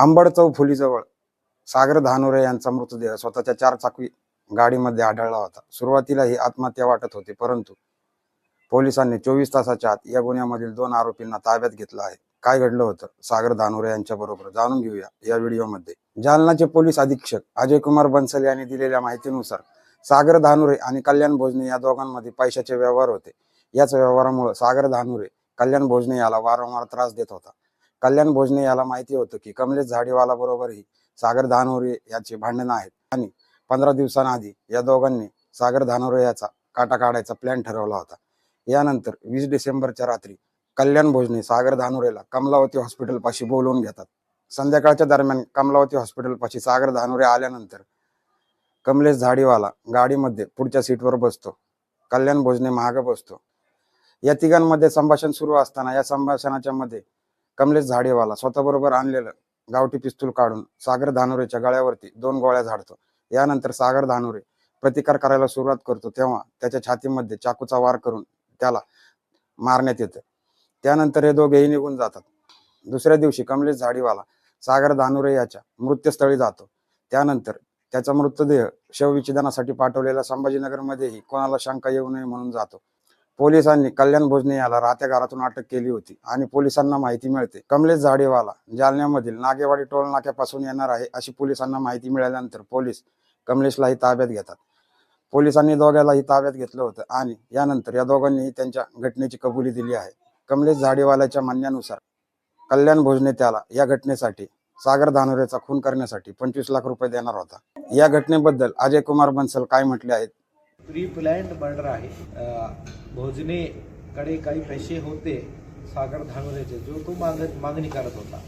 अंबड चौफुलीजवळ सागर धानोरे यांचा मृतदेह स्वतःच्या चार चाकवी गाडीमध्ये आढळला होता. सुरुवातीला ही आत्महत्या वाटत होती परंतु पोलिसांनी चोवीस तासाच्या आत या गुन्ह्यामधील दोन आरोपींना ताब्यात घेतलं आहे. काय घडलं होतं? सागर धानोरे यांच्या बरोबर जाणून घेऊया या व्हिडिओमध्ये. जालनाचे पोलीस अधीक्षक अजय कुमार बन्सल यांनी दिलेल्या माहितीनुसार सागर धानुरे आणि कल्याण भोजने या दोघांमध्ये पैशाचे व्यवहार होते. याच व्यवहारामुळे सागर धानुरे कल्याण भोजने याला वारंवार त्रास देत होता. कल्याण भोजने याला माहिती होतं की कमलेश झाडीवाला बरोबरही सागर धानोरे याचे भांडणं आहेत. आणि पंधरा दिवसांआधी या दोघांनी सागर धानोरे याचा काटा काढायचा प्लॅन ठरवला होता. यानंतर वीस डिसेंबरच्या रात्री कल्याण भोजने सागर धानोरेला कमलावती हॉस्पिटलपाशी बोलवून घेतात. संध्याकाळच्या दरम्यान कमलावती हॉस्पिटलपाशी सागर धानोरे आल्यानंतर कमलेश झाडीवाला गाडीमध्ये पुढच्या सीटवर बसतो. कल्याण भोजने मागे बसतो. या तिघांमध्ये संभाषण सुरू असताना या संभाषणाच्या मध्ये कमलेश झाडेवाला स्वतःबरोबर आणलेलं गावठी पिस्तूल काढून सागर धानोरेच्या गळ्यावरती दोन गोळ्या झाडतो. यानंतर सागर धानोरे प्रतिकार करायला सुरुवात करतो तेव्हा त्याच्या छातीमध्ये चाकूचा वार करून त्याला मारण्यात येतं. त्यानंतर हे दोघेही निघून जातात. दुसऱ्या दिवशी कमलेश झाडीवाला सागर धानुरे याच्या मृत्यूस्थळी जातो. त्यानंतर त्याचा मृतदेह शवविच्छेदनासाठी पाठवलेला संभाजीनगरमध्येही कोणाला शंका येऊ नये म्हणून जातो. पोलिसांनी कल्याण भोजने याला राहत्या घरातून अटक केली होती आणि पोलिसांना माहिती मिळते. कमलेश झाडेवाला जालन्यामधील नागेवाडी टोल नाक्यापासून येणार आहे अशी पोलिसांना माहिती मिळाल्यानंतर पोलीस कमलेशलाही ताब्यात घेतात. पोलिसांनी दोघांनाही ताब्यात घेतलं होतं आणि यानंतर या दोघांनीही त्यांच्या घटनेची कबुली दिली आहे. कमलेश झाडेवाल्याच्या म्हणण्यानुसार कल्याण भोजने त्याला या घटनेसाठी सागर धानोरेचा खून करण्यासाठी पंचवीस लाख रुपये देणार होता. या घटनेबद्दल अजय कुमार बन्सल काय म्हटले आहेत? प्री प्लॅन्ड मर्डर आहे भोजनेकडे काही पैसे होते सागर धानोरेचे जो तो माग मागणी करत होता.